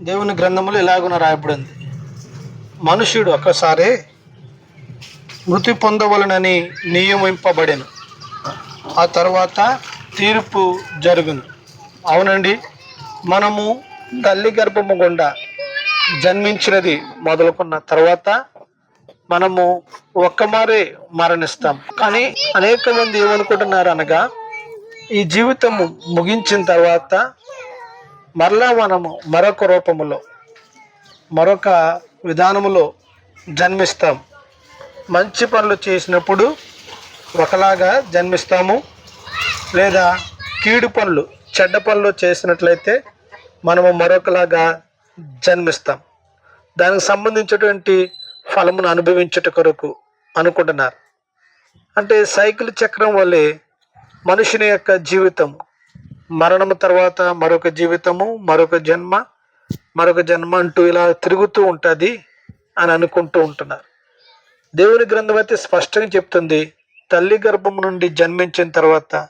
దేవుని గ్రంథములు ఇలాగున రాయబడింది? మనుష్యుడు ఒక్కసారి మృతి పొందవలనని నియమింపబడెను. ఆ తర్వాత తీర్పు జరుగును. అవునండి మనము తల్లి గర్భము గుండా జన్మించినది మొదలుకున్న తర్వాత మనము ఒక్కమారే మరణిస్తాం. కానీ అనేక మంది ఏమనుకుంటున్నారు అనగా ఈ జీవితము ముగించిన తర్వాత మరలా మనము మరొక రూపములో మరొక విధానములో జన్మిస్తాం. మంచి పనులు చేసినప్పుడు ఒకలాగా జన్మిస్తాము. లేదా కీడు పనులు చెడ్డ పనులు చేసినట్లయితే మనము మరొకలాగా జన్మిస్తాం. దానికి సంబంధించినటువంటి ఫలమును అనుభవించుట కొరకు అనుకుంటున్నారు. అంటే సైకిల్ చక్రం వల్లే మనుషుని యొక్క జీవితం మరణము తర్వాత మరొక జీవితము మరొక జన్మ మరొక జన్మ అంటూ ఇలా తిరుగుతూ ఉంటుంది అని అనుకుంటూ ఉంటున్నారు. దేవుని గ్రంథం అయితే స్పష్టంగా చెప్తుంది తల్లి గర్భం నుండి జన్మించిన తర్వాత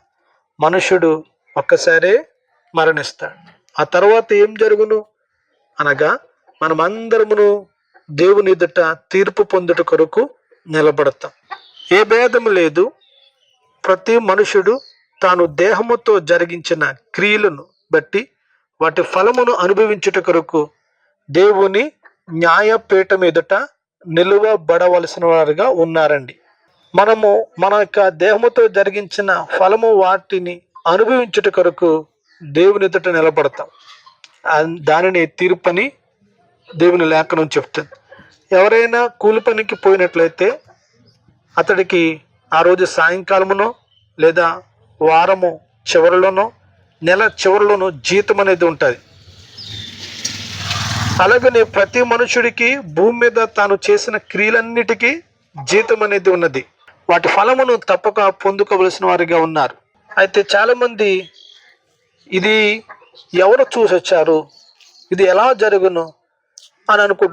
మనుషుడు ఒక్కసారే మరణిస్తాడు. ఆ తర్వాత ఏం జరుగును? అనగా మనమందరమును దేవుని ఎదుట తీర్పు పొందుట కొరకు నిలబడతాం. ఏ భేదము లేదు ప్రతి మనుషుడు తాను దేహముతో జరిగించిన క్రియలను బట్టి వాటి ఫలమును అనుభవించుట కొరకు దేవుని న్యాయపీఠం ఎదుట నిలువబడవలసిన వారుగా ఉన్నారండి. మనము మన యొక్క దేహముతో జరిగించిన ఫలము వాటిని అనుభవించుట కొరకు దేవుని ఎదుట నిలబడతాం. దానిని తీర్పని దేవుని లేఖనం చెప్తుంది. ఎవరైనా కూలి పనికి పోయినట్లయితే అతడికి ఆ రోజు సాయంకాలమునో లేదా వారము చివరిలోనో నెల చివరిలోనూ జీతం అనేది ఉంటుంది. అలాగనే ప్రతి మనుషుడికి భూమి మీద తాను చేసిన క్రియలన్నిటికీ జీతం అనేది ఉన్నది. వాటి ఫలమును తప్పక పొందుకోవలసిన వారిగా ఉన్నారు. అయితే చాలామంది ఇది ఎవరు చూసొచ్చారు? ఇది ఎలా జరుగును? అని అనుకుంటున్నారు.